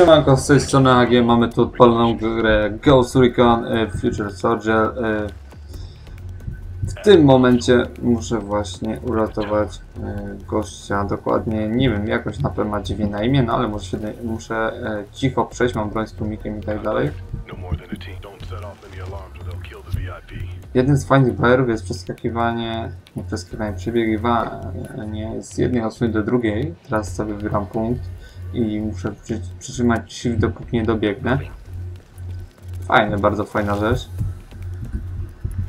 Siemanko, z tej strony AG, mamy tu odpaloną grę Ghost Recon e, Future Soldier. e. W tym momencie muszę właśnie uratować e, gościa, dokładnie, nie wiem, jakoś na pewno ma dziwnie na imię, no ale muszę, muszę cicho przejść, mam broń z tłumikiem i tak dalej. No. Jednym z fajnych barierów jest przeskakiwanie, nie przeskakiwanie, przebiegiwanie z jednej osłony do drugiej. Teraz sobie wybieram punkt i muszę przy, przytrzymać shift dopóki nie dobiegnę. Fajne, bardzo fajna rzecz.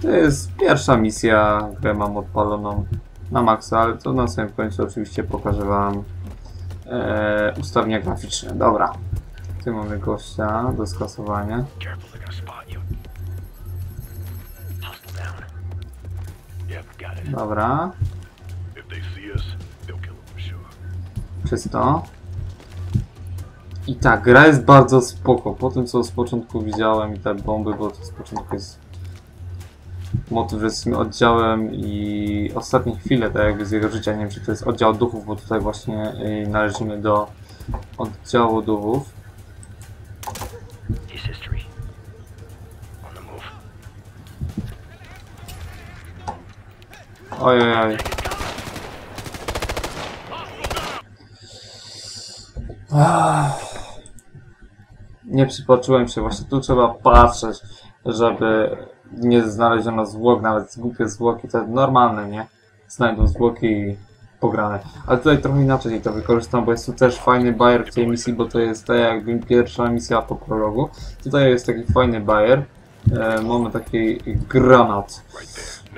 To jest pierwsza misja, którą mam odpaloną na maksa, ale to na samym końcu oczywiście pokażę wam e, ustawienia graficzne. Dobra, tu mamy gościa do skasowania. Dobra, If I tak, gra jest bardzo spoko. Po tym co z początku widziałem i te bomby, bo to z początku jest motyw, z tym oddziałem i ostatnie chwile tak jakby z jego życia, nie wiem czy to jest oddział duchów, bo tutaj właśnie y, należymy do oddziału duchów. His history. On the move. Ojej, oj. Nie przypatrzyłem się, właśnie tu trzeba patrzeć, żeby nie znaleziono zwłok, nawet głupie zwłoki, to normalne, nie? Znajdą zwłoki i pograne. Ale tutaj trochę inaczej to wykorzystam, bo jest tu też fajny bajer w tej misji, bo to jest tak jakby pierwsza misja po prologu. Tutaj jest taki fajny bajer. E, mamy taki granat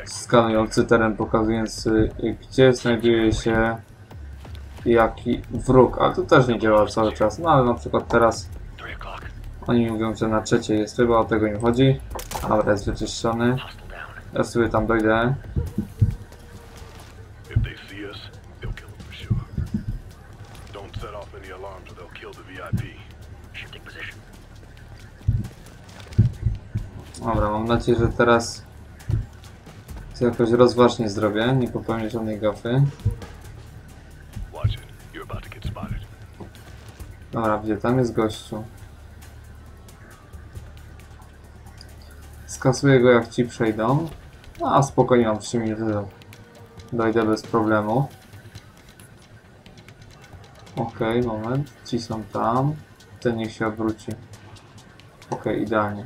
skanujący teren, pokazując y, gdzie znajduje się jaki wróg, ale to też nie działa cały czas, no ale na przykład teraz. Oni mówią, że na trzeciej jest ryba, o tego im chodzi, ale jest wyczyszczony, ja sobie tam dojdę, dobra, mam nadzieję, że teraz to jakoś rozważnie zrobię, nie popełnię żadnej gafy, dobra, gdzie tam jest gościu, skasuję go jak ci przejdą, no, a spokojnie mam 3 minuty, do- dojdę bez problemu. Okej, moment. Ci są tam. Ten niech się obróci. Okej, idealnie.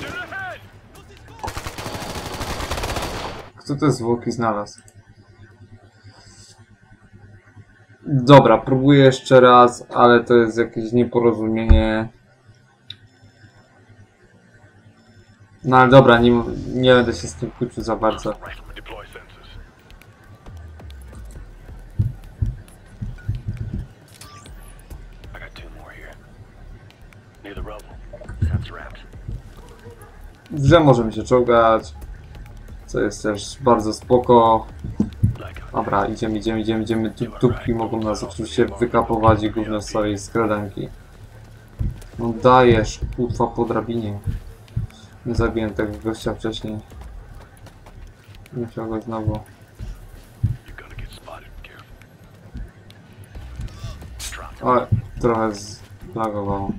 Dead ahead! Kto te zwłoki znalazł? Dobra, próbuję jeszcze raz, ale to jest jakieś nieporozumienie. No ale dobra, nie, nie będę się z tym kłócił za bardzo. Grze możemy się czołgać, co jest też bardzo spoko. Dobra, idziemy, idziemy, idziemy, idziemy. Tu, tubki mogą nas oczywiście wykapować gówno z całej skradanki. No dajesz, kutwa po drabinie. Nie zabiłem tego gościa wcześniej. Musiał go znowu. O, trochę zlagowało.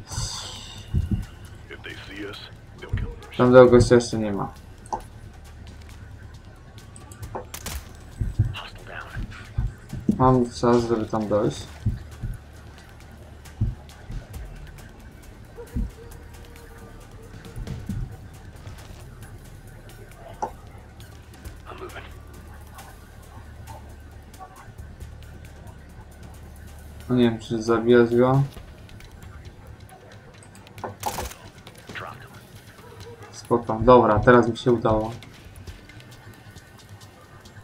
Them. Tamtego gościa jeszcze nie ma. Mam czas, żeby tam dojść. No nie wiem, czy zabijać go. Spoko. Dobra, teraz mi się udało.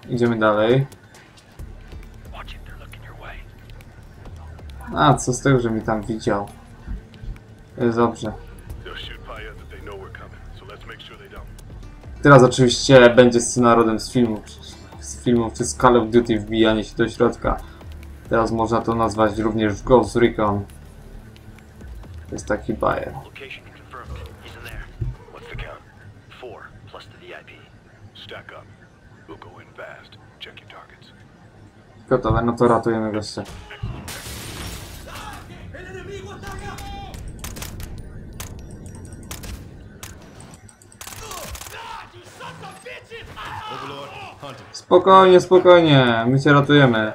Idziemy dalej. A, co z tego, że mi tam widział. Jest dobrze. Teraz oczywiście będzie scena rodem z filmu, z filmu czy z Call of Duty wbijanie się do środka. Teraz można to nazwać również Ghost Recon. To jest taki bajer. Gotowe, no to ratujemy gościa. Overlord, Hunter. Spokojnie, spokojnie, my cię ratujemy.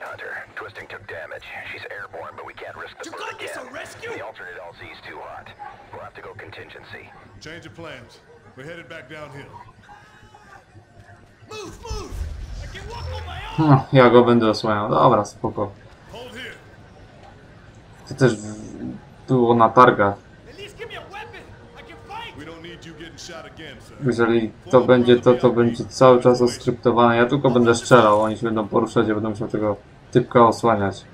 Change. No, ja go będę osłaniał. Dobra, spoko. To też było na targach. Jeżeli to będzie to, to będzie cały czas oskryptowane. Ja tylko będę strzelał, oni się będą poruszać, ja będę musiał tego typka osłaniać.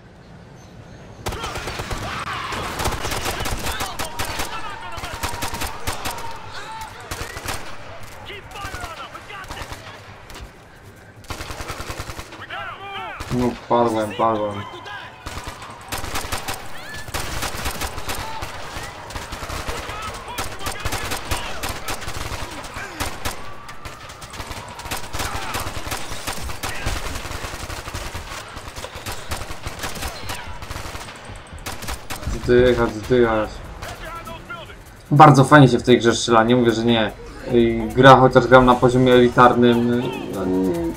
No padłem, padłem. Zdychać, zdychać. Bardzo fajnie się w tej grze strzela, nie mówię, że nie. Gra, chociaż gram na poziomie elitarnym, no,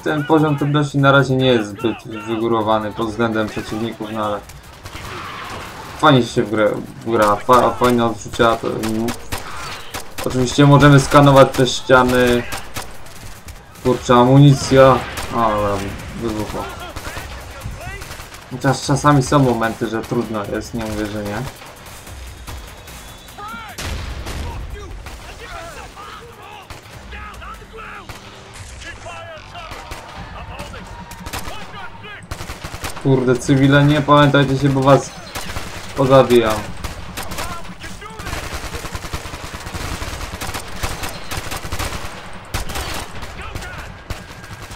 ten poziom trudności na razie nie jest zbyt wygórowany pod względem przeciwników, no ale fajnie się w grę gra, fa, fajne odczucia. To, oczywiście możemy skanować te ściany. Kurczę, amunicja. O, dobra, wybuchło. Chociaż czasami są momenty, że trudno jest, nie mówię, że nie. Kurde, cywile, nie pamiętajcie się, bo was pozabijam.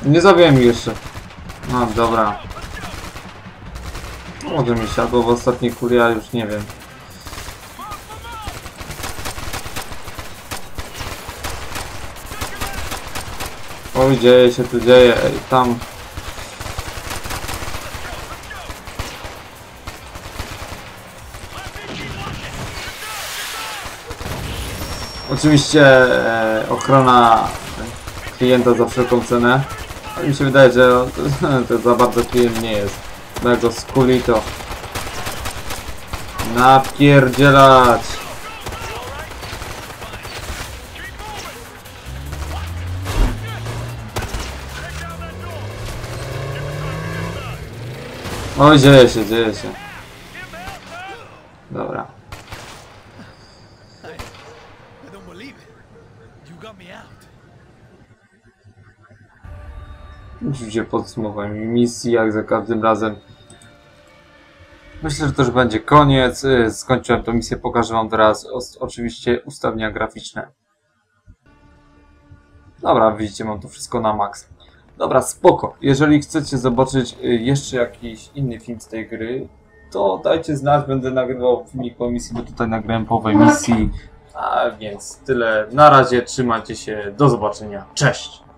Nie zabiłem jeszcze. No dobra. Może mi siadło w ostatniej ale już nie wiem. Oj, dzieje się tu, dzieje. Ej, tam. Oczywiście e, ochrona klienta za wszelką cenę. Ale mi się wydaje, że to, to za bardzo klient nie jest. Bo jak go skuli to... Napierdzielać! Oj, dzieje się, dzieje się. Dobra. Oczywiście podsumowanie misji, jak za każdym razem. Myślę, że to już będzie koniec. Y, Skończyłem tę misję, pokażę wam teraz oczywiście ustawienia graficzne. Dobra, widzicie, mam to wszystko na maks. Dobra, spoko. Jeżeli chcecie zobaczyć y, jeszcze jakiś inny film z tej gry, to dajcie znać, będę nagrywał filmik po misji, bo tutaj nagrałem połowę misji. A więc tyle. Na razie, trzymajcie się, do zobaczenia. Cześć!